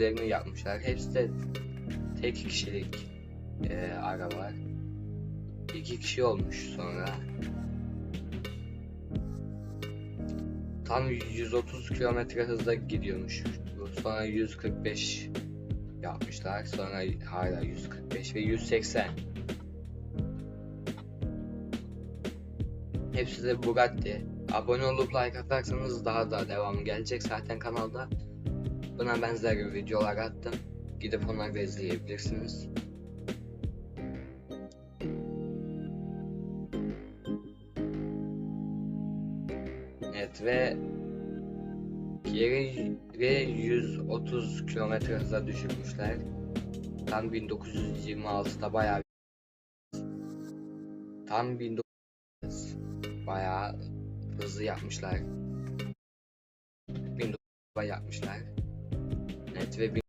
modellerini yapmışlar. Hepsi de tek kişilik e, arabalar. İki kişi olmuş sonra. Tam 130 kilometre hızla gidiyormuş. Sonra 145 yapmışlar. Sonra hala 145 ve 180. Hepsi de Bugatti. Abone olup like atarsanız daha da devamı gelecek. Zaten kanalda buna benzer videolar attım. Gidip onları da izleyebilirsiniz. Evet ve geri ve 130 kilometre hıza düşürmüşler. Tam 1926'da bayağı tam 1900 bayağı hızlı yapmışlar. 1900'da yapmışlar. Evet ve